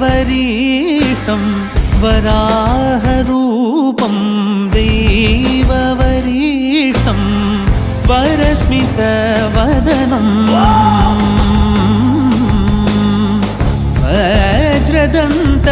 वसिष्ठं वराहरूपं देववरीष्ठं वरस्मितवदनम् वज्रदन्त